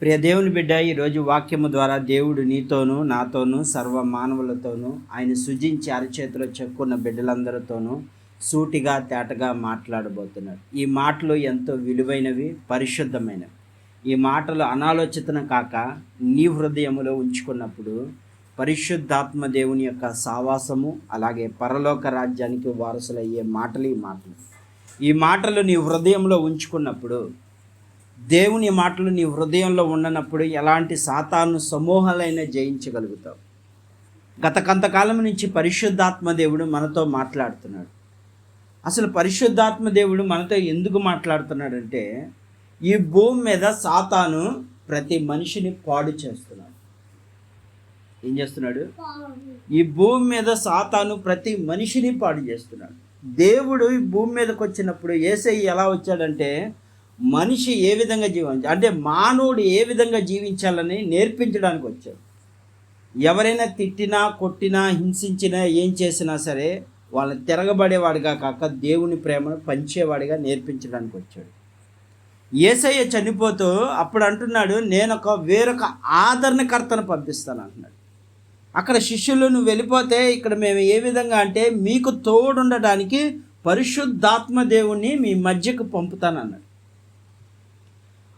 ప్రియ దేవుని బిడ్డ ఈరోజు వాక్యము ద్వారా దేవుడు నీతోనూ నాతోనూ సర్వ మానవులతోనూ ఆయన సుజించి అరచేతిలో చెక్కున్న బిడ్డలందరితోనూ సూటిగా తేటగా మాట్లాడబోతున్నాడు. ఈ మాటలు ఎంతో విలువైనవి పరిశుద్ధమైనవి. ఈ మాటలు అనాలోచితన కాక నీ హృదయములో ఉంచుకున్నప్పుడు పరిశుద్ధాత్మ దేవుని యొక్క సావాసము అలాగే పరలోక రాజ్యానికి వారసులయ్యే మాటలు ఈ మాటలు. ఈ మాటలు నీ హృదయంలో ఉంచుకున్నప్పుడు దేవుని మాటలు నీ హృదయంలో ఉండనప్పుడు ఎలాంటి సాతాను సమూహాలైనా జయించగలుగుతావు. గత కొంతకాలం నుంచి పరిశుద్ధాత్మ దేవుడు మనతో మాట్లాడుతున్నాడు. అసలు పరిశుద్ధాత్మ దేవుడు మనతో ఎందుకు మాట్లాడుతున్నాడంటే ఈ భూమి మీద సాతాను ప్రతి మనిషిని పాడు చేస్తున్నాడు. ఏం చేస్తున్నాడు? ఈ భూమి మీద సాతాను ప్రతి మనిషిని పాడు చేస్తున్నాడు. దేవుడు ఈ భూమి మీదకి వచ్చినప్పుడు ఏసై ఎలా వచ్చాడంటే మనిషి ఏ విధంగా జీవించాలి అంటే మానవుడు ఏ విధంగా జీవించాలని నేర్పించడానికి వచ్చాడు. ఎవరైనా తిట్టినా కొట్టినా హింసించినా ఏం చేసినా సరే వాళ్ళని తిరగబడేవాడిగా కాక దేవుని ప్రేమను పంచేవాడిగా నేర్పించడానికి వచ్చాడు. ఏసయ్య చనిపోతూ అప్పుడు అంటున్నాడు నేను ఒక వేరొక ఆదరణకర్తను పంపిస్తాను అంటున్నాడు. అక్కడ శిష్యులు నువ్వు వెళ్ళిపోతే ఇక్కడ మేము ఏ విధంగా అంటే మీకు తోడుండటానికి పరిశుద్ధాత్మ దేవుణ్ణి మీ మధ్యకు పంపుతానన్నాడు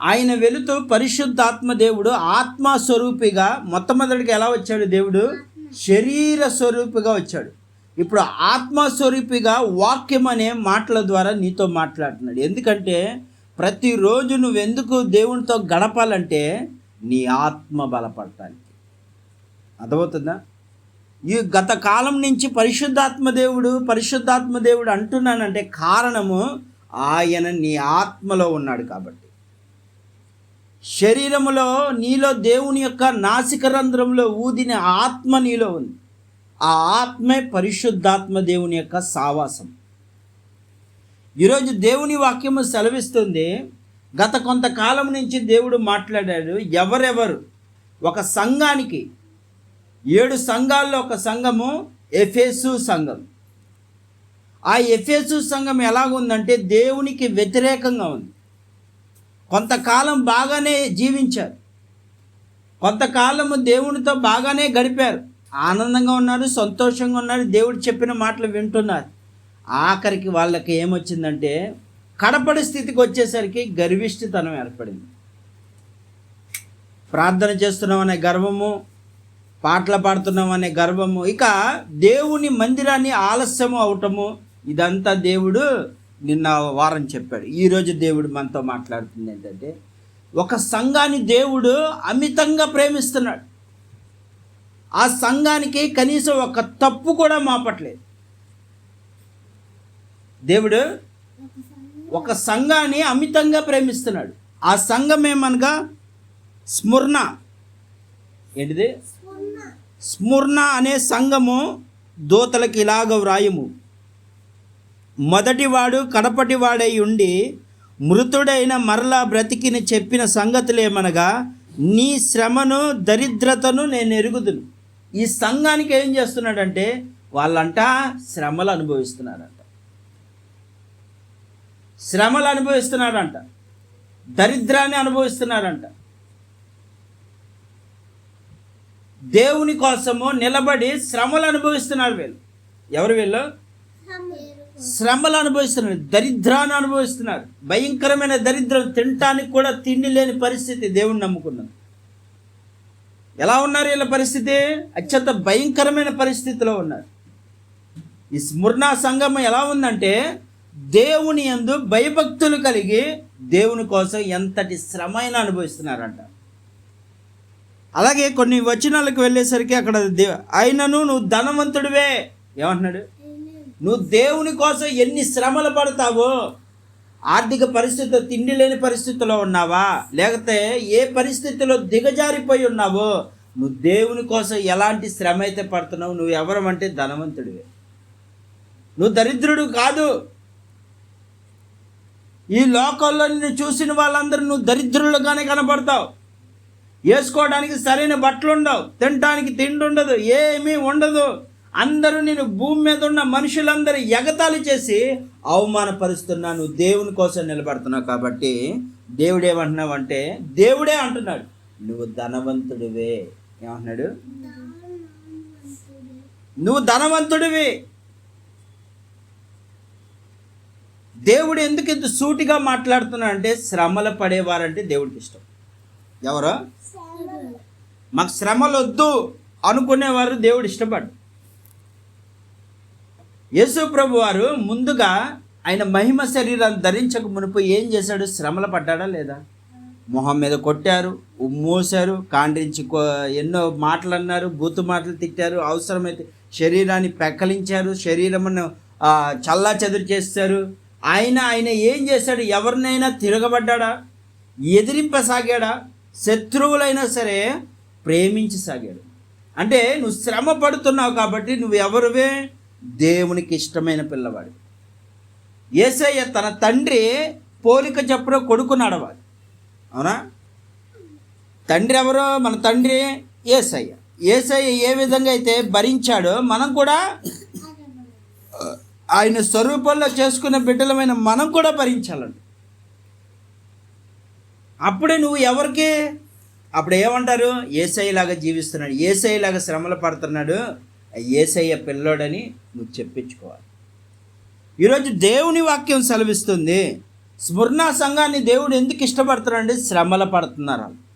ఆయన వెళుతూ పరిశుద్ధాత్మ దేవుడు ఆత్మ స్వరూపిగా మొట్టమొదటిగా ఎలా వచ్చాడు దేవుడు? శరీర స్వరూపిగా వచ్చాడు. ఇప్పుడు ఆత్మ స్వరూపిగా వాక్యం అనే మాటల ద్వారా నీతో మాట్లాడుతున్నాడు. ఎందుకంటే ప్రతిరోజు నువ్వెందుకు దేవునితో గడపాలంటే నీ ఆత్మ బలపడటానికి. అర్థమవుతుందా? ఈ గత కాలం నుంచి పరిశుద్ధాత్మ దేవుడు పరిశుద్ధాత్మ దేవుడు అంటున్నానంటే కారణము ఆయన నీ ఆత్మలో ఉన్నాడు కాబట్టి. శరీరములో నీలో దేవుని యొక్క నాసిక రంధ్రంలో ఊదిన ఆత్మ నీలో ఉంది. ఆ ఆత్మే పరిశుద్ధాత్మ దేవుని యొక్క సావాసం. ఈరోజు దేవుని వాక్యము సెలవిస్తుంది. గత కొంతకాలం నుంచి దేవుడు మాట్లాడాడు ఎవరెవరు? ఒక సంఘానికి. ఏడు సంఘాల్లో ఒక సంఘము ఎఫేసు సంఘం. ఆ ఎఫేసు సంఘం ఎలాగుందంటే దేవునికి వ్యతిరేకంగా ఉంది. కొంతకాలం బాగానే జీవించారు. కొంతకాలము దేవునితో బాగానే గడిపారు. ఆనందంగా ఉన్నారు సంతోషంగా ఉన్నారు దేవుడు చెప్పిన మాటలు వింటున్నారు. ఆఖరికి వాళ్ళకి ఏమొచ్చిందంటే కడపడి స్థితికి వచ్చేసరికి గర్విష్టితనం ఏర్పడింది. ప్రార్థన చేస్తున్నాం అనే గర్వము పాటలు పాడుతున్నాం అనే గర్వము ఇక దేవుని మందిరాన్ని ఆలస్యము అవటము ఇదంతా దేవుడు నిన్న వారం చెప్పాడు. ఈరోజు దేవుడు మనతో మాట్లాడుతుంది ఏంటంటే ఒక సంఘాన్ని దేవుడు అమితంగా ప్రేమిస్తున్నాడు. ఆ సంఘానికి కనీసం ఒక తప్పు కూడా మాపట్లేదు. దేవుడు ఒక సంఘాన్ని అమితంగా ప్రేమిస్తున్నాడు. ఆ సంఘం ఏమనగా? స్మరణ ఏంటిది? స్మరణ అనే సంఘము దూతలకి ఇలాగ వ్రాయము. మొదటివాడు కడపటివాడై ఉండి మృతుడైన మరలా బ్రతికిని చెప్పిన సంగతులేమనగా నీ శ్రమను దరిద్రతను నేను ఎరుగుదును. ఈ సంఘానికి ఏం చేస్తున్నాడంటే వాళ్ళంట శ్రమలు అనుభవిస్తున్నారంట శ్రమలు అనుభవిస్తున్నారంట దరిద్రాన్ని అనుభవిస్తున్నారంట దేవుని కోసము నిలబడి శ్రమలు అనుభవిస్తున్నారు వీళ్ళు. ఎవరు వీళ్ళు? శ్రమలు అనుభవిస్తున్నారు దరిద్రాన్ని అనుభవిస్తున్నారు భయంకరమైన దరిద్రం తినటానికి కూడా తిండి లేని పరిస్థితి దేవుణ్ణి నమ్ముకున్నారు. ఎలా ఉన్నారు వీళ్ళ పరిస్థితి? అత్యంత భయంకరమైన పరిస్థితిలో ఉన్నారు. ఈ స్మృణా సంఘం ఎలా ఉందంటే దేవుని యందు భయభక్తులు కలిగి దేవుని కోసం ఎంతటి శ్రమైన అనుభవిస్తున్నారంట. అలాగే కొన్ని వచనాలకు వెళ్ళేసరికి అక్కడ దే అయినను నువ్వు ధనవంతుడివే ఏమంటున్నాడు? నువ్వు దేవుని కోసం ఎన్ని శ్రమలు పడతావో ఆర్థిక పరిస్థితిలో తిండి లేని పరిస్థితిలో ఉన్నావా? లేకపోతే ఏ పరిస్థితిలో దిగజారిపోయి ఉన్నావో నువ్వు దేవుని కోసం ఎలాంటి శ్రమ అయితే పడుతున్నావు నువ్వు ఎవరమంటే ధనవంతుడివే. నువ్వు దరిద్రుడు కాదు. ఈ లోకంలో నిన్ను చూసిన వాళ్ళందరూ నువ్వు దరిద్రులుగానే కనబడతావు వేసుకోవడానికి సరైన బట్టలు ఉండవు తినడానికి తిండి ఉండదు ఏమీ ఉండదు. అందరూ నేను భూమి మీద ఉన్న మనుషులందరూ ఎగతాళి చేసి అవమానపరుస్తున్నా నువ్వు దేవుని కోసం నిలబడుతున్నావు కాబట్టి దేవుడు ఏమంటున్నావు అంటే దేవుడే అంటున్నాడు నువ్వు ధనవంతుడివే. ఏమంటున్నాడు? నువ్వు ధనవంతుడివి. దేవుడు ఎందుకు ఇంత సూటిగా మాట్లాడుతున్నాడు అంటే శ్రమలు పడేవారంటే దేవుడికి ఇష్టం. ఎవరు? మాకు శ్రమలు వద్దు అనుకునేవారు దేవుడు ఇష్టపడు యేసు ప్రభు వారు ముందుగా ఆయన మహిమ శరీరాన్ని ధరించక మునుపు ఏం చేశాడు? శ్రమలు పడ్డాడా లేదా? మొహం మీద కొట్టారు మూసారు కాండ్రించి ఎన్నో మాటలు అన్నారు బూతు మాటలు తిట్టారు అవసరమైతే శరీరాన్ని పెక్కలించారు శరీరమును చల్లా చెదురు చేస్తారు. ఆయన ఆయన ఏం చేశాడు? ఎవరినైనా తిరగబడ్డాడా? ఎదిరింపసాగాడా? శత్రువులైనా సరే ప్రేమించసాగాడు. అంటే నువ్వు శ్రమ పడుతున్నావు కాబట్టి నువ్వు ఎవరివే దేవునికి ఇష్టమైన పిల్లవాడు. ఏసయ్య తన తండ్రి పోలిక చెప్పున కొడుకు నడవాలి అవునా? తండ్రి ఎవరో? మన తండ్రి ఏసయ్య. ఏసయ్య ఏ విధంగా అయితే భరించాడో మనం కూడా ఆయన స్వరూపంలో చేసుకున్న బిడ్డలమైన మనం కూడా భరించాలండి. అప్పుడే నువ్వు ఎవరికి? అప్పుడు ఏమంటారు ఏసఐలాగా జీవిస్తున్నాడు ఏసఐలాగా శ్రమలు పడుతున్నాడు ఏసయ్య పిల్లోడని నువ్వు చెప్పించుకోవాలి. ఈరోజు దేవుని వాక్యం సెలవిస్తుంది. స్మరణ సంఘాన్ని దేవుడు ఎందుకు ఇష్టపడుతున్నాడు శ్రమలు పడుతున్నారు వాళ్ళు.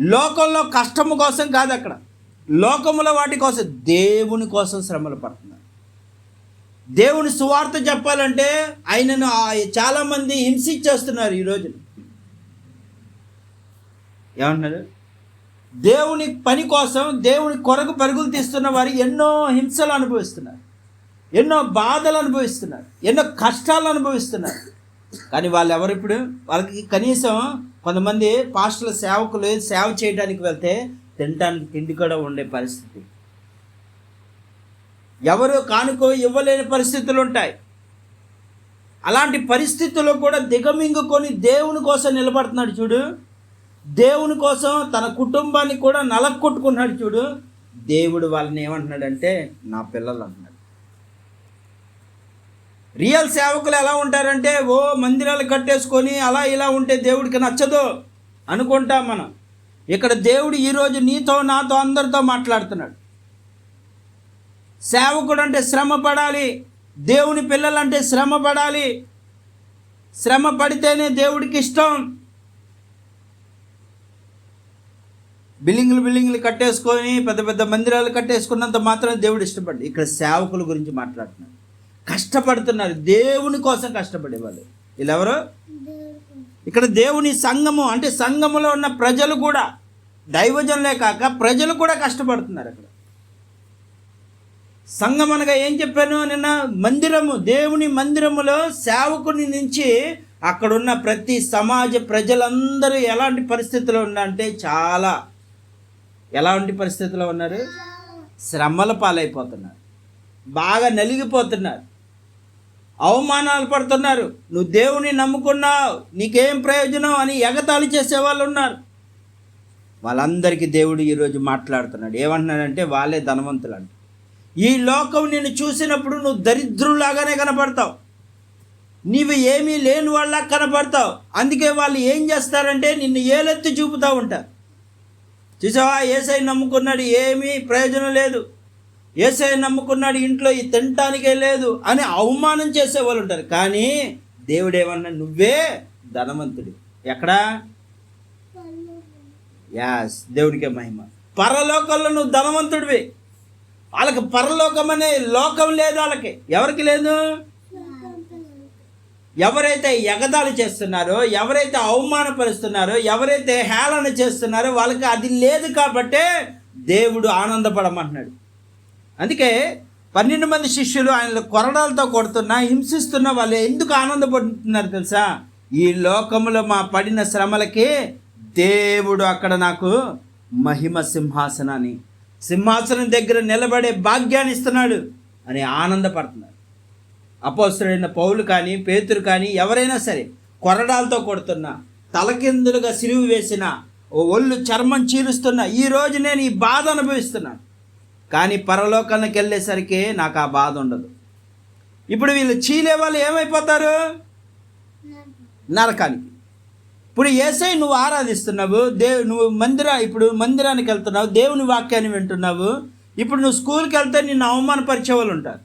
లోకంలో కష్టము కోసం కాదు అక్కడ. లోకముల వాటి కోసం దేవుని కోసం శ్రమలు పడుతున్నారు. దేవుని సువార్త చెప్పాలంటే ఆయనను ఆ- చాలామంది హింసించేస్తున్నారు ఈరోజు ఏమన్నారు దేవుని పని కోసం దేవుని కొరకు పరుగులు తీస్తున్న వారు ఎన్నో హింసలు అనుభవిస్తున్నారు. ఎన్నో బాధలు అనుభవిస్తున్నారు. ఎన్నో కష్టాలు అనుభవిస్తున్నారు. కానీ వాళ్ళు ఎవరు ఇప్పుడు? వాళ్ళకి కనీసం కొంతమంది పాస్టర్ల సేవకులు సేవ చేయడానికి వెళ్తే తినడానికి తిండి కూడా ఉండే పరిస్థితి. ఎవరు కానుకో ఇవ్వలేని పరిస్థితులు ఉంటాయి. అలాంటి పరిస్థితుల్లో కూడా దిగమింగుకొని దేవుని కోసం నిలబడుతున్నాడు చూడు. దేవుని కోసం తన కుటుంబాన్ని కూడా నలక్కొట్టుకున్నాడు చూడు. దేవుడు వాళ్ళని ఏమంటున్నాడంటే నా పిల్లలు అంటున్నాడు. రియల్ సేవకులు ఎలా ఉంటారంటే ఓ మందిరాలు కట్టేసుకొని అలా ఇలా ఉంటే దేవుడికి నచ్చదు అనుకుంటాం మనం. ఇక్కడ దేవుడు ఈరోజు నీతో నాతో అందరితో మాట్లాడుతున్నాడు. సేవకుడు అంటే శ్రమ పడాలి. దేవుని పిల్లలంటే శ్రమ పడాలి. శ్రమ పడితేనే దేవుడికి ఇష్టం. బిల్డింగ్లు బిల్డింగ్లు కట్టేసుకొని పెద్ద పెద్ద మందిరాలు కట్టేసుకున్నంత మాత్రం దేవుడు ఇష్టపడ్డు ఇక్కడ సేవకుల గురించి మాట్లాడుతున్నారు కష్టపడుతున్నారు. దేవుని కోసం కష్టపడేవాళ్ళు. వీళ్ళెవరు? ఇక్కడ దేవుని సంఘము అంటే సంఘములో ఉన్న ప్రజలు కూడా దైవజనులే కాక ప్రజలు కూడా కష్టపడుతున్నారు అక్కడ. సంఘం అనగా ఏం చెప్పాను నిన్న? మందిరము దేవుని మందిరములో సేవకుని నుంచి అక్కడున్న ప్రతి సమాజ ప్రజలందరూ ఎలాంటి పరిస్థితిలో ఉన్నారంటే చాలా ఎలాంటి పరిస్థితిలో ఉన్నారు? శ్రమల పాలైపోతున్నారు. బాగా నలిగిపోతున్నారు. అవమానాలు పడుతున్నారు. నువ్వు దేవుని నమ్ముకున్నావు. నీకేం ప్రయోజనం అని ఎగతాళి చేసే వాళ్ళు ఉన్నారు. వాళ్ళందరికీ దేవుడు ఈరోజు మాట్లాడుతున్నాడు. ఏమంటున్నాడంటే వాళ్ళే ధనవంతులు అంట ఈ లోకం నిన్ను చూసినప్పుడు నువ్వు దరిద్రులాగానే కనపడతావు. నీవు ఏమీ లేని వాళ్ళ కనపడతావు. అందుకే వాళ్ళు ఏం చేస్తారంటే నిన్ను ఏలెత్తి చూపుతూ ఉంటారు. చూసావా? ఏసై నమ్ముకున్నాడు ఏమీ ప్రయోజనం లేదు. ఏసై నమ్ముకున్నాడు ఇంట్లో ఈ తినటానికే లేదు అని అవమానం చేసేవాళ్ళు ఉంటారు. కానీ దేవుడు ఏమన్నా నువ్వే ధనవంతుడు. ఎక్కడా? యాస్ దేవుడికే మహిమ. పరలోకంలో నువ్వు ధనవంతుడివి. వాళ్ళకి పరలోకం అనే లోకం లేదు వాళ్ళకి. ఎవరికి లేదు? ఎవరైతే ఎగదాలు చేస్తున్నారో ఎవరైతే అవమానపరుస్తున్నారో ఎవరైతే హేళన చేస్తున్నారో వాళ్ళకి అది లేదు కాబట్టే దేవుడు ఆనందపడమంటున్నాడు. అందుకే పన్నెండు మంది శిష్యులు ఆయన కొరడాలతో కొడుతున్నా హింసిస్తున్న వాళ్ళు ఎందుకు ఆనందపడుతున్నారు తెలుసా? ఈ లోకంలో మా పడిన శ్రమలకి దేవుడు అక్కడ నాకు మహిమ సింహాసనాన్ని సింహాసనం దగ్గర నిలబడే భాగ్యాన్ని ఇస్తున్నాడు అని ఆనందపడుతున్నారు. అపోస్తుడైన పౌలు కానీ పేతురు కానీ ఎవరైనా సరే కొరడాలతో కొడుతున్నా తలకిందులుగా సిలువు వేసిన ఒళ్ళు చర్మం చీలుస్తున్నా ఈ రోజు నేను ఈ బాధ అనుభవిస్తున్నాను. కానీ పరలోకానికి వెళ్ళేసరికి నాకు ఆ బాధ ఉండదు. ఇప్పుడు వీళ్ళు చీలే వాళ్ళు ఏమైపోతారు? నరకానికి. ఇప్పుడు ఏసై నువ్వు ఆరాధిస్తున్నావు దేవు నువ్వు మందిర ఇప్పుడు మందిరానికి వెళ్తున్నావు దేవుని వాక్యాన్ని వింటున్నావు ఇప్పుడు నువ్వు స్కూల్కి వెళ్తే నిన్ను అవమానపరిచే వాళ్ళు ఉంటారు.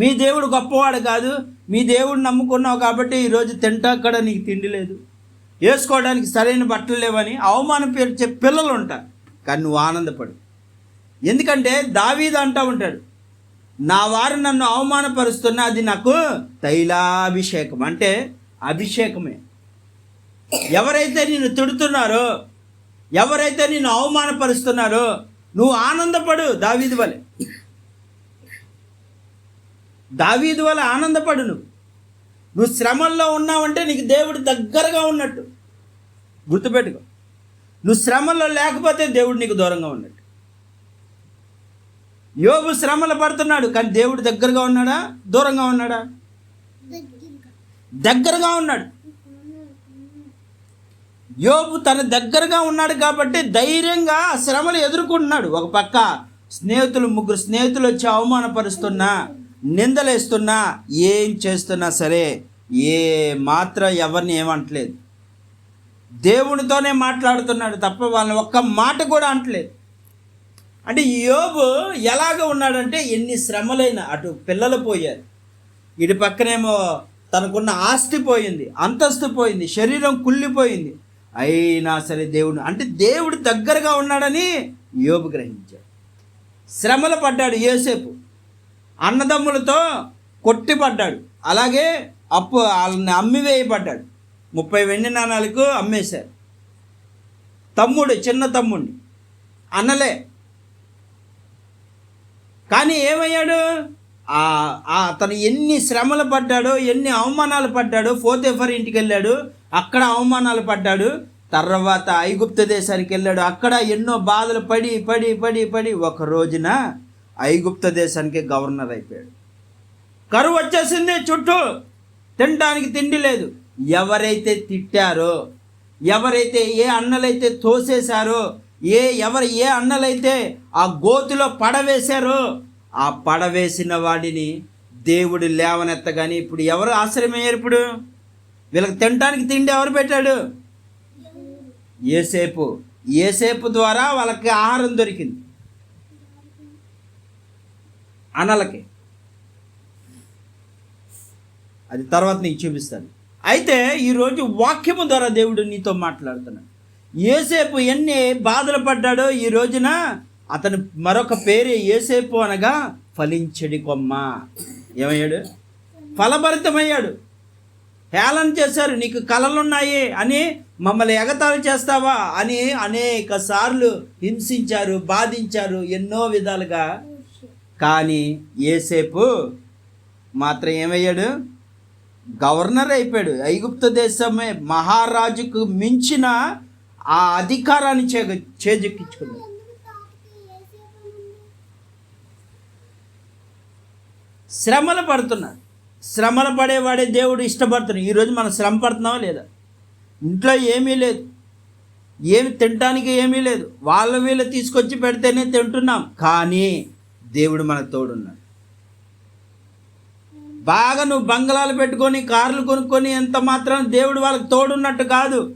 మీ దేవుడు గొప్పవాడు కాదు మీ దేవుడు నమ్ముకున్నావు కాబట్టి ఈరోజు తింటాక్కడ నీకు తిండి లేదు. వేసుకోవడానికి సరైన బట్టలు లేవని అవమానం పేర్చే పిల్లలు ఉంటారు కానీ నువ్వు ఆనందపడు. ఎందుకంటే దావీదు అంటూ ఉంటాడు నా వారు నన్ను అవమానపరుస్తున్న అది నాకు తైలాభిషేకం అంటే అభిషేకమే. ఎవరైతే నిన్ను తిడుతున్నారో ఎవరైతే నిన్ను అవమానపరుస్తున్నారో నువ్వు ఆనందపడు దావీదు వలె. దావీదు వల్ల ఆనందపడు నువ్వు నువ్వు శ్రమల్లో ఉన్నావంటే నీకు దేవుడు దగ్గరగా ఉన్నట్టు. గుర్తుపెట్టుకో. నువ్వు శ్రమల్లో లేకపోతే దేవుడు నీకు దూరంగా ఉన్నట్టు. యోగు శ్రమలు పడుతున్నాడు కానీ దేవుడు దగ్గరగా ఉన్నాడా? దూరంగా ఉన్నాడా? దగ్గరగా ఉన్నాడు. యోబు తన దగ్గరగా ఉన్నాడు కాబట్టి ధైర్యంగా ఆ శ్రమలు ఎదుర్కొంటున్నాడు. ఒక పక్క స్నేహితులు ముగ్గురు స్నేహితులు వచ్చి అవమానపరుస్తున్నా నిందలేస్తున్నా ఏం చేస్తున్నా సరే ఏ మాత్రం ఎవరిని ఏమంటలేదు. దేవునితోనే మాట్లాడుతున్నాడు తప్ప వాళ్ళని ఒక్క మాట కూడా అంటలేదు. అంటే యోబు ఎలాగ ఉన్నాడంటే ఎన్ని శ్రమలైన అటు పిల్లలు పోయారు. ఇటు పక్కనేమో తనకున్న ఆస్తి పోయింది అంతస్తు పోయింది శరీరం కుళ్ళిపోయింది. అయినా సరే దేవుడు అంటే దేవుడు దగ్గరగా ఉన్నాడని యోబు గ్రహించాడు. శ్రమలు పడ్డాడు యోసేపు. అన్నదమ్ములతో కొట్టిపడ్డాడు. అలాగే అప్పు వాళ్ళని అమ్మివేయబడ్డాడు. ముప్పై వెండి నాణాలకు అమ్మేశారు. తమ్ముడు చిన్న తమ్ముడిని అన్నలే కానీ ఏమయ్యాడు? అతను ఎన్ని శ్రమలు పడ్డాడో ఎన్ని అవమానాలు పడ్డాడో ఫోతేఫర్ ఇంటికి వెళ్ళాడు అక్కడ అవమానాలు పడ్డాడు. తర్వాత ఐగుప్త దేశానికి వెళ్ళాడు అక్కడ ఎన్నో బాధలు పడి పడి పడి పడి. ఒక రోజున ఐగుప్త దేశానికి గవర్నర్ అయిపోయాడు. కరువు వచ్చేసింది చుట్టూ. తినడానికి తిండి లేదు. ఎవరైతే తిట్టారో ఎవరైతే ఏ అన్నలైతే తోసేశారో ఏ ఎవరు ఏ అన్నలైతే ఆ గోతిలో పడవేశారో ఆ పడవేసిన వాడిని దేవుడు లేవనెత్తగాని ఇప్పుడు ఎవరు ఆశ్రమయ్యారు ఇప్పుడు? వీళ్ళకి తినడానికి తిండి ఎవరు పెట్టాడు? ఏసేపు ఏసేపు ద్వారా వాళ్ళకి ఆహారం దొరికింది. అనలకి. అది తర్వాత నీకు చూపిస్తాను. అయితే ఈరోజు వాక్యము ద్వారా దేవుడు నీతో మాట్లాడుతున్నాడు. ఏసేపు ఎన్ని బాధలు పడ్డాడో ఈ రోజున అతని మరొక పేరే ఏసేపు అనగా ఫలించడి కొమ్మ. ఏమయ్యాడు? ఫలభరితమయ్యాడు. హేళన చేశారు నీకు కళలున్నాయి అని మమ్మల్ని ఎగతాళి చేస్తావా అని అనేక సార్లు హింసించారు బాధించారు ఎన్నో విధాలుగా కానీ ఏసేపు మాత్రం ఏమయ్యాడు? గవర్నర్ అయిపోయాడు. ఐగుప్త దేశమే మహారాజుకు మించిన ఆ అధికారాన్ని చే చేజెక్కించుకున్నాడు శ్రమలు పడుతున్నాడు శ్రమలు పడేవాడే దేవుడు ఇష్టపడుతున్నాడు. ఈరోజు మనం శ్రమ పడుతున్నావా లేదా? ఇంట్లో ఏమీ లేదు. ఏమి తినడానికి ఏమీ లేదు. వాళ్ళ వీళ్ళు తీసుకొచ్చి పెడితేనే తింటున్నాం. కానీ దేవుడు మనకు తోడున్నాడు. బాగా నువ్వు బంగళాలు పెట్టుకొని కార్లు కొనుక్కొని ఎంత మాత్రం దేవుడు వాళ్ళకి తోడున్నట్టు కాదు.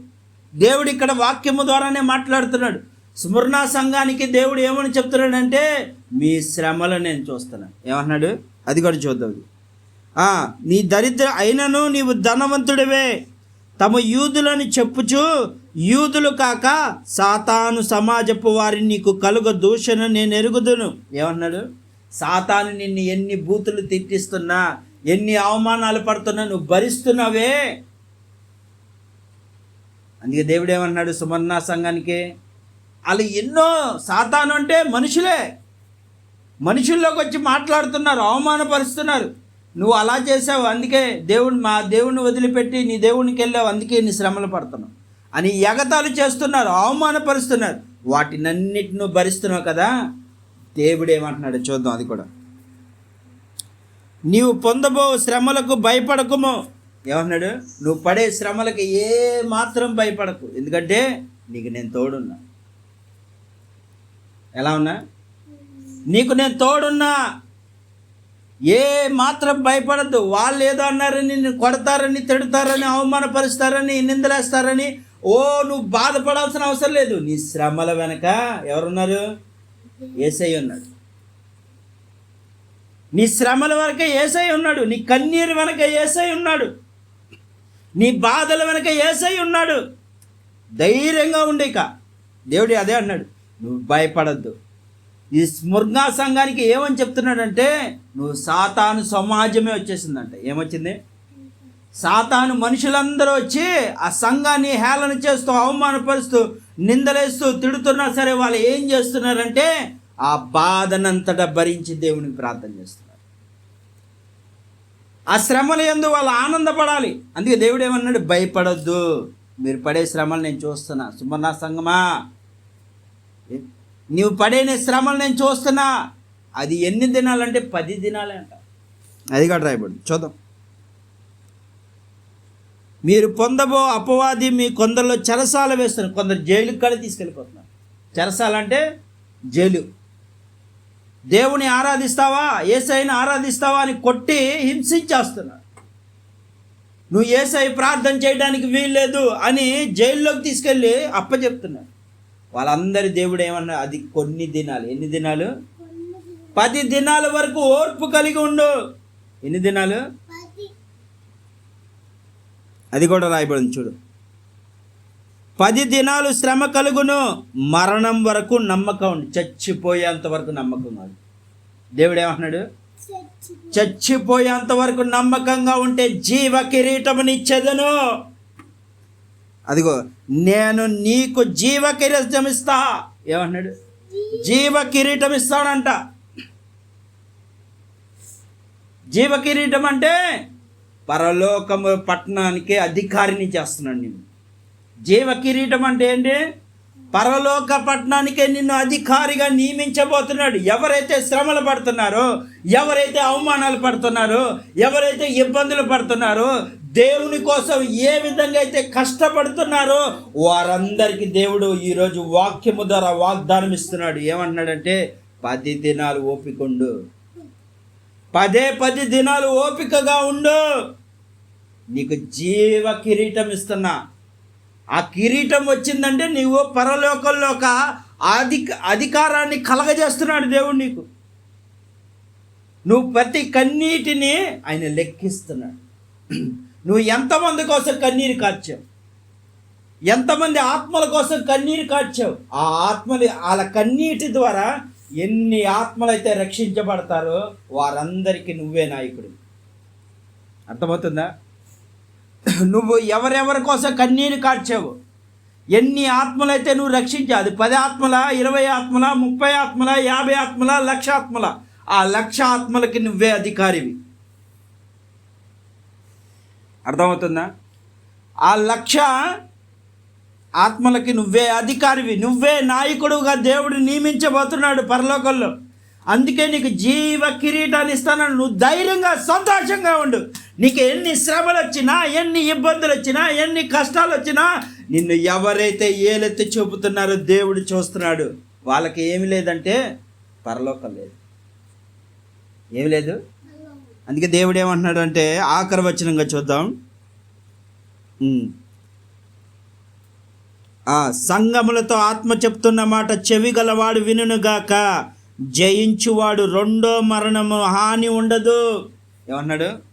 దేవుడు ఇక్కడ వాక్యము ద్వారానే మాట్లాడుతున్నాడు. స్మరణ సంఘానికి దేవుడు ఏమని చెప్తున్నాడంటే మీ శ్రమలు నేను చూస్తున్నాను ఏమన్నాడు? అది కూడా చూద్దాం. నీ దరిద్ర అయినను నీవు ధనవంతుడివే. తమ యూదులని చెప్పుచు యూదులు కాక సాతాను సమాజపు వారిని నీకు కలుగ దూషణ నేను ఎరుగుదును. ఏమన్నాడు? సాతాను నిన్ను ఎన్ని బూతులు తిట్టిస్తున్నా ఎన్ని అవమానాలు పడుతున్నా నువ్వు భరిస్తున్నావే. అందుకే దేవుడు ఏమన్నాడు సుమన్నా సంఘానికి? అలా ఎన్నో సాతాను అంటే మనుషులే. మనుషుల్లోకి వచ్చి మాట్లాడుతున్నారు అవమానపరుస్తున్నారు. నువ్వు అలా చేసావు అందుకే దేవుడు మా దేవుడిని వదిలిపెట్టి నీ దేవునికి వెళ్ళావు అందుకే నీ శ్రమలు పడుతున్నావు. అని ఎగతాలు చేస్తున్నారు అవమానపరుస్తున్నారు. వాటినన్నిటి నువ్వు భరిస్తున్నావు కదా? దేవుడు ఏమంటున్నాడు చూద్దాం అది కూడా. నీవు పొందబో శ్రమలకు భయపడకుము. ఏమన్నాడు నువ్వు పడే శ్రమలకు ఏ మాత్రం భయపడకు. ఎందుకంటే నీకు నేను తోడున్నా. ఎలా ఉన్నా? నీకు నేను తోడున్నా. ఏ మాత్రం భయపడద్దు. వాళ్ళు ఏదో అన్నారని నిన్ను కొడతారని తిడతారని అవమానపరుస్తారని నిందలేస్తారని ఓ నువ్వు బాధపడాల్సిన అవసరం లేదు. నీ శ్రమల వెనక ఎవరున్నారు? ఏసై ఉన్నాడు. నీ శ్రమల వెనక ఏసై ఉన్నాడు. నీ కన్నీరు వెనక ఏసై ఉన్నాడు. నీ బాధల వెనక ఏసై ఉన్నాడు. ధైర్యంగా ఉండేక దేవుడు అదే అన్నాడు. నువ్వు భయపడద్దు. ఈ స్మృగా సంఘానికి ఏమని చెప్తున్నాడంటే నువ్వు సాతాను సమాజమే వచ్చేసిందంట. ఏమొచ్చింది? సాతాను మనుషులందరూ వచ్చి ఆ సంఘాన్ని హేళన చేస్తూ అవమానపరుస్తూ నిందలేస్తూ తిడుతున్నా సరే వాళ్ళు ఏం చేస్తున్నారంటే ఆ బాధనంతటా భరించి దేవునికి ప్రార్థన చేస్తున్నారు. ఆ శ్రమల ఎందు వాళ్ళు ఆనందపడాలి. అందుకే దేవుడు ఏమన్నాడు? భయపడొద్దు. మీరు పడే శ్రమలు నేను చూస్తున్నా. సుమన్నా సంగమా? నీవు పడే శ్రమలు నేను చూస్తున్నా. అది ఎన్ని దినాలంటే పది దినాలే అంట. అది కూడా రాయబడి చూద్దాం. మీరు పొందబో అపవాది మీ కొందరిలో చెరసాల వేస్తున్నారు కొందరు జైలుకి కూడా తీసుకెళ్ళిపోతున్నారు. చెరసాల అంటే జైలు. దేవుని ఆరాధిస్తావా? ఏసైని ఆరాధిస్తావా అని కొట్టి హింసించేస్తున్నారు. నువ్వు ఏసై ప్రార్థన చేయడానికి వీల్లేదు అని జైల్లోకి తీసుకెళ్ళి అప్పచెప్తున్నారు. వాళ్ళందరి దేవుడు ఏమన్నా అది కొన్ని దినాలు ఎన్ని దినాలు? పది దినాల వరకు ఓర్పు కలిగి ఉండు. ఎన్ని దినాలు? అది కూడా రాయబడింది చూడు. పది దినాలు శ్రమ కలుగును మరణం వరకు నమ్మకం ఉండి. చచ్చిపోయేంత వరకు నమ్మకం కాదు. దేవుడు ఏమన్నాడు చచ్చిపోయేంత వరకు నమ్మకంగా ఉంటే జీవ కిరీటమునిచ్చేదను అదిగో నేను నీకు జీవ కిరీటం ఇస్తా. ఏమన్నాడు జీవ కిరీటం ఇస్తాడంట. జీవ కిరీటం అంటే పరలోకము పట్టణానికి అధికారిని చేస్తున్నాను నేను. జీవ కిరీటం అంటే ఏంటి? పరలోక పట్టణానికే నిన్ను అధికారిగా నియమించబోతున్నాడు. ఎవరైతే శ్రమలు పడుతున్నారో ఎవరైతే అవమానాలు పడుతున్నారో ఎవరైతే ఇబ్బందులు పడుతున్నారో దేవుని కోసం ఏ విధంగా అయితే కష్టపడుతున్నారో వారందరికీ దేవుడు ఈరోజు వాక్యము ద్వారా వాగ్దానం ఇస్తున్నాడు. ఏమంటున్నాడంటే పది దినాలు ఓపికండు పదే పది దినాలు ఓపికగా ఉండు. నీకు జీవ కిరీటం ఇస్తున్నా. ఆ కిరీటం వచ్చిందంటే నీవు పరలోకంలో ఒక అధిక అధికారాన్ని కలగజేస్తున్నాడు దేవుడు నీకు. నువ్వు ప్రతి కన్నీటిని ఆయన లెక్కిస్తున్నాడు. నువ్వు ఎంతమంది కోసం కన్నీరు కార్చావు? ఎంతమంది ఆత్మల కోసం కన్నీరు కార్చావు? ఆ ఆత్మలు వాళ్ళ కన్నీటి ద్వారా ఎన్ని ఆత్మలైతే రక్షించబడతారో వారందరికీ నువ్వే నాయకుడు. అర్థమవుతుందా? నువ్వు ఎవరెవరి కోసం కన్నీరు కార్చావు? ఎన్ని ఆత్మలైతే నువ్వు రక్షించావు? అది పది ఆత్మల ఇరవై ఆత్మల ముప్పై ఆత్మల యాభై ఆత్మల లక్ష ఆత్మల? ఆ లక్ష ఆత్మలకి నువ్వే అధికారివి. అర్థమవుతుందా? ఆ లక్ష ఆత్మలకి నువ్వే అధికారివి. నువ్వే నాయకుడుగా దేవుడు నియమించబోతున్నాడు పరలోకంలో. అందుకే నీకు జీవ కిరీటాన్ని ఇస్తానని నువ్వు ధైర్యంగా సంతోషంగా ఉండు. నీకు ఎన్ని శ్రమలు వచ్చినా ఎన్ని ఇబ్బందులు వచ్చినా ఎన్ని కష్టాలు వచ్చినా నిన్ను ఎవరైతే ఏలెత్తి చూపుతున్నారో దేవుడు చూస్తున్నాడు. వాళ్ళకి ఏమి లేదంటే పరలోకం లేదు. ఏమి లేదు? అందుకే దేవుడు ఏమంటున్నాడు అంటే ఆఖరి వచనంగా చూద్దాం. సంగములతో ఆత్మ చెప్తున్న మాట చెవి గలవాడు వినుగాక జయించువాడు రెండో మరణము హాని ఉండదు. ఏమన్నాడు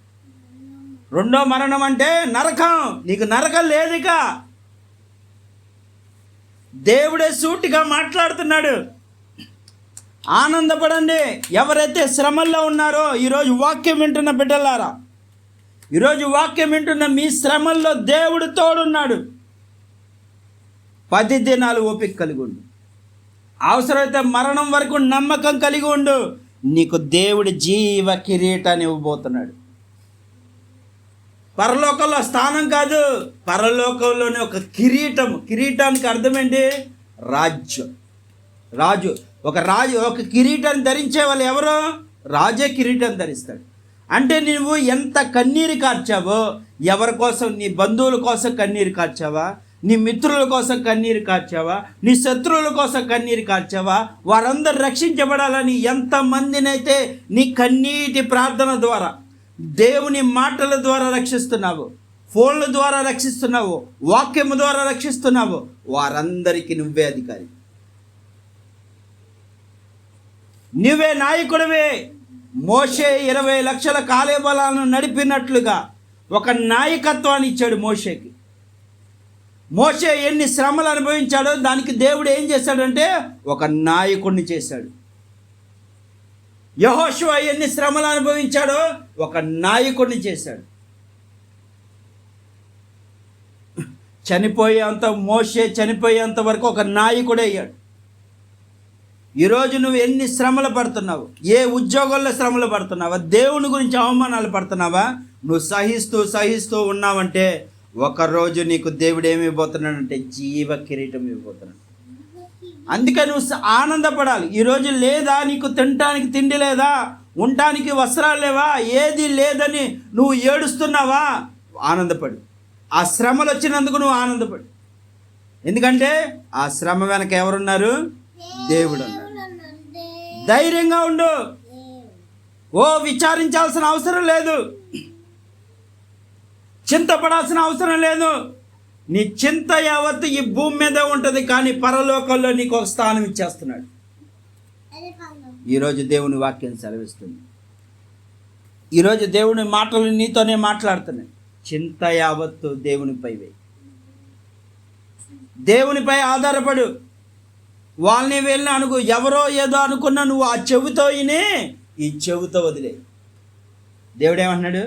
రెండో మరణం అంటే నరకం. నీకు నరకం లేదు ఇక దేవుడే సూటిగా మాట్లాడుతున్నాడు. ఆనందపడండి. ఎవరైతే శ్రమల్లో ఉన్నారో ఈరోజు వాక్యం వింటున్న బిడ్డలారా ఈరోజు వాక్యం వింటున్న మీ శ్రమల్లో దేవుడు తోడున్నాడు. పది దినాలు ఓపిక కలిగి ఉండు. అవసరమైతే మరణం వరకు నమ్మకం కలిగి ఉండు. నీకు దేవుడు జీవ కిరీటాన్ని ఇవ్వబోతున్నాడు. పరలోకంలో స్థానం కాదు. పరలోకంలోనే ఒక కిరీటం కిరీటానికి అర్థమేంటి రాజు రాజ్యం. రాజు. ఒక రాజు ఒక కిరీటాన్ని ధరించే వాళ్ళు ఎవరు? రాజే కిరీటం ధరిస్తాడు. అంటే నువ్వు ఎంత కన్నీరు కార్చావో ఎవరి కోసం? నీ బంధువుల కోసం కన్నీరు కార్చావా? నీ మిత్రుల కోసం కన్నీరు కార్చావా? నీ శత్రువుల కోసం కన్నీరు కార్చావా? వారందరూ రక్షించబడాలని ఎంతమందినైతే నీ కన్నీటి ప్రార్థన ద్వారా దేవుని మాటల ద్వారా రక్షిస్తున్నావు ఫోన్ల ద్వారా రక్షిస్తున్నావు వాక్యము ద్వారా రక్షిస్తున్నావు. వారందరికీ నువ్వే అధికారి. నువ్వే నాయకుడివే. మోషే ఇరవై లక్షల కాలేబలాలను నడిపినట్లుగా ఒక నాయకత్వాన్ని ఇచ్చాడు మోషేకి. మోషే ఎన్ని శ్రమలు అనుభవించాడో దానికి దేవుడు ఏం చేశాడంటే ఒక నాయకుడిని చేశాడు. యహోశివ ఎన్ని శ్రమలు అనుభవించాడో ఒక నాయకుడిని చేశాడు. చనిపోయేంత మోసే చనిపోయేంత వరకు ఒక నాయకుడే అయ్యాడు. ఈరోజు నువ్వు ఎన్ని శ్రమలు పడుతున్నావు? ఏ ఉద్యోగంలో శ్రమలు పడుతున్నావా? దేవుని గురించి అవమానాలు పడుతున్నావా? నువ్వు సహిస్తూ సహిస్తూ ఉన్నావంటే ఒకరోజు నీకు దేవుడు ఏమి ఇవ్వబోతున్నాడంటే జీవ కిరీటం ఇవ్వబోతున్నాడు. అందుకే నువ్వు ఆనందపడాలి. ఈరోజు లేదా నీకు తినటానికి తిండి లేదా? ఉండటానికి వస్త్రాలు లేవా? ఏది లేదని నువ్వు ఏడుస్తున్నావా? ఆనందపడు. ఆ శ్రమలు వచ్చినందుకు నువ్వు ఆనందపడు. ఎందుకంటే ఆ శ్రమ వెనక ఎవరున్నారు? దేవుడు ఉన్నారు ధైర్యంగా ఉండు. ఓ విచారించాల్సిన అవసరం లేదు. చింతపడాల్సిన అవసరం లేదు. నీ చింత యావత్తు ఈ భూమి మీద ఉంటుంది కానీ పరలోకంలో నీకు ఒక స్థానం ఇచ్చేస్తున్నాడు. ఈరోజు దేవుని వాక్యం సెలవిస్తుంది. ఈరోజు దేవుని మాటలు నీతోనే మాట్లాడుతున్నాయి. చింత యావత్తు దేవునిపై వేయి. దేవునిపై ఆధారపడు. వాళ్ళని వెళ్ళిన అనుకో ఎవరో ఏదో అనుకున్నా నువ్వు ఆ చెవితో విని ఈ చెవితో వదిలే దేవుడు ఏమంటున్నాడు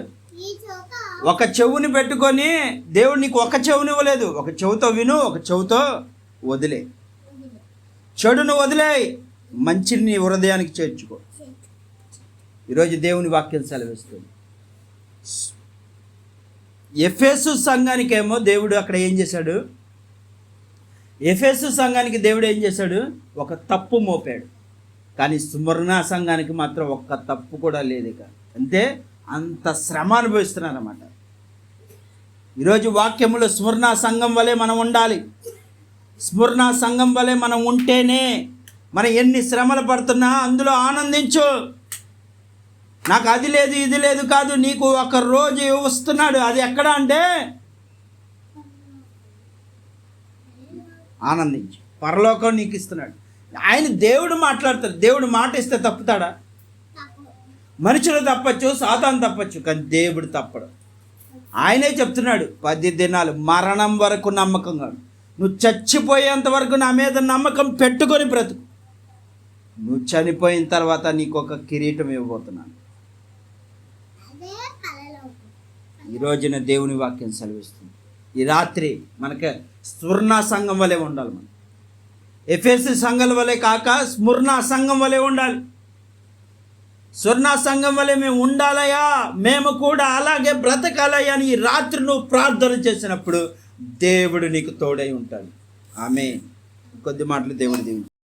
ఒక చెవుని పెట్టుకొని దేవుడు నీకు ఒక చెవుని ఇవ్వలేదు. ఒక చెవుతో విను ఒక చెవుతో వదిలే. చెడును వదిలే మంచిని నీ హృదయానికి చేర్చుకో. ఈరోజు దేవుని వాక్యం సెలవిస్తుంది. ఎఫేసు సంఘానికేమో దేవుడు అక్కడ ఏం చేశాడు? ఎఫేసు సంఘానికి దేవుడు ఏం చేశాడు? ఒక తప్పు మోపాడు. కానీ సుమరణ సంఘానికి మాత్రం ఒక్క తప్పు కూడా లేదు ఇక. అంతే? అంత శ్రమ అనుభవిస్తున్నారన్నమాట. ఈరోజు వాక్యములో స్మరణ సంఘం వలె మనం ఉండాలి. స్మరణ సంఘం వలె మనం ఉంటేనే మనం ఎన్ని శ్రమలు పడుతున్నా అందులో ఆనందించు. నాకు అది లేదు ఇది లేదు కాదు నీకు ఒక రోజు వస్తున్నాడు. అది ఎక్కడ అంటే? ఆనందించు. పరలోకం నీకు ఇస్తున్నాడు. ఆయన దేవుడు మాట్లాడతాడు. దేవుడు మాట ఇస్తే తప్పుతాడా? మనుషులు తప్పచ్చు సాతాను తప్పచ్చు కానీ దేవుడు తప్పడు. ఆయనే చెప్తున్నాడు పది దినాలు మరణం వరకు నమ్మకంగా నువ్వు చచ్చిపోయేంత వరకు నా మీద నమ్మకం పెట్టుకొని బ్రతుకు. నువ్వు చనిపోయిన తర్వాత నీకు ఒక కిరీటం ఇవ్వబోతున్నాను. ఈ రోజున దేవుని వాక్యం సెలవిస్తుంది. ఈ రాత్రి మనకి స్ఫుర్ణ సంఘం వలె ఉండాలి మనం. ఎఫ్ఎస్సి సంఘం వలె కాక స్మృణ సంఘం వలె ఉండాలి. స్వర్ణ సంఘం వలె మేము ఉండాలయా మేము కూడా అలాగే బ్రతకాలయ్యా అని ఈ రాత్రి నువ్వు ప్రార్థన చేసినప్పుడు దేవుడు నీకు తోడై ఉంటాడు. ఆమె కొద్ది మాటలు దేవుడు దేవుడు